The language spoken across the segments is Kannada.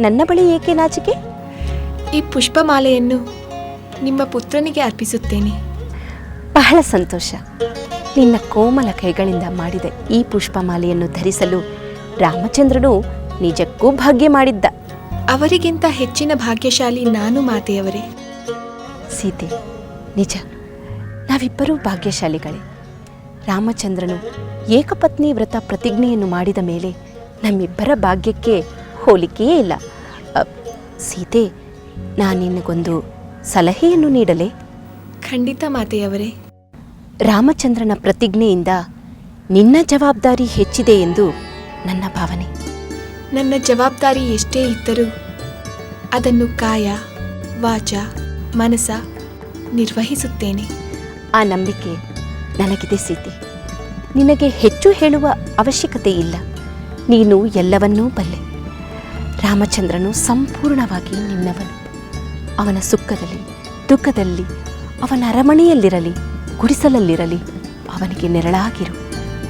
ನನ್ನ ಬಳಿ ಏಕೆ ನಾಚಿಕೆ? ಈ ಪುಷ್ಪಮಾಲೆಯನ್ನು ನಿಮ್ಮ ಪುತ್ರನಿಗೆ ಅರ್ಪಿಸುತ್ತೇನೆ. ಬಹಳ ಸಂತೋಷ. ನಿನ್ನ ಕೋಮಲ ಕೈಗಳಿಂದ ಮಾಡಿದ ಈ ಪುಷ್ಪಮಾಲೆಯನ್ನು ಧರಿಸಲು ರಾಮಚಂದ್ರನು ನಿಜಕ್ಕೂ ಭಾಗ್ಯ ಮಾಡಿದ್ದ. ಅವರಿಗಿಂತ ಹೆಚ್ಚಿನ ಭಾಗ್ಯಶಾಲಿ ನಾನು ಮಾತೆಯವರೇ. ಸೀತೆ ನಿಜ. ನಾವಿಬ್ಬರೂ ಭಾಗ್ಯಶಾಲಿಗಳೇ. ರಾಮಚಂದ್ರನು ಏಕಪತ್ನಿ ವ್ರತ ಪ್ರತಿಜ್ಞೆಯನ್ನು ಮಾಡಿದ ಮೇಲೆ ನಮ್ಮಿಬ್ಬರ ಭಾಗ್ಯಕ್ಕೆ ಹೋಲಿಕೆಯೇ ಇಲ್ಲ. ಸೀತೆ ನಾನು ನಿನಗೊಂದು ಸಲಹೆಯನ್ನು ನೀಡಲೇ? ಖಂಡಿತ ಮಾತೆಯವರೇ. ರಾಮಚಂದ್ರನ ಪ್ರತಿಜ್ಞೆಯಿಂದ ನಿನ್ನ ಜವಾಬ್ದಾರಿ ಹೆಚ್ಚಿದೆ ಎಂದು ನನ್ನ ಭಾವನೆ. ನನ್ನ ಜವಾಬ್ದಾರಿ ಎಷ್ಟೇ ಇದ್ದರೂ ಅದನ್ನು ಕಾಯ ವಾಚ ಮನಸ ನಿರ್ವಹಿಸುತ್ತೇನೆ. ಆ ನಂಬಿಕೆ ನನಗಿದೆ ಸೀತೆ. ನಿನಗೆ ಹೆಚ್ಚು ಹೇಳುವ ಅವಶ್ಯಕತೆ ಇಲ್ಲ. ನೀನು ಎಲ್ಲವನ್ನೂ ಬಲ್ಲೆ. ರಾಮಚಂದ್ರನು ಸಂಪೂರ್ಣವಾಗಿ ನಿನ್ನವನು. ಅವನ ಸುಖದಲ್ಲಿ, ದುಃಖದಲ್ಲಿ, ಅವನ ಅರಮಣೆಯಲ್ಲಿರಲಿ ಗುಡಿಸಲಲ್ಲಿರಲಿ, ಅವನಿಗೆ ನೆರಳಾಗಿರು.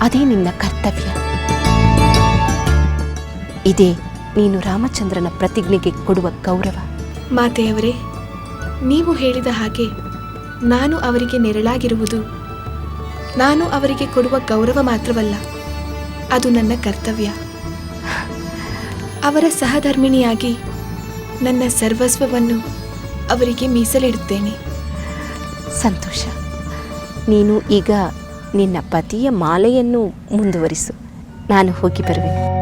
ಅದೇ ನಿನ್ನ ಕರ್ತವ್ಯ. ಇದೇ ನೀನು ರಾಮಚಂದ್ರನ ಪ್ರತಿಜ್ಞೆಗೆ ಕೊಡುವ ಗೌರವ. ಮಾತೆಯವರೇ, ನೀವು ಹೇಳಿದ ಹಾಗೆ ನಾನು ಅವರಿಗೆ ನೆರಳಾಗಿರುವುದು, ನಾನು ಅವರಿಗೆ ಕೊಡುವ ಗೌರವ ಮಾತ್ರವಲ್ಲ, ಅದು ನನ್ನ ಕರ್ತವ್ಯ. ಅವರ ಸಹಧರ್ಮಿಣಿಯಾಗಿ ನನ್ನ ಸರ್ವಸ್ವವನ್ನು ಅವರಿಗೆ ಮೀಸಲಿಡುತ್ತೇನೆ. ಸಂತೋಷ. ನೀನು ಈಗ ನಿನ್ನ ಪತಿಯ ಮಾಲೆಯನ್ನು ಮುಂದುವರಿಸು. ನಾನು ಹೋಗಿ ಬರುವೆ.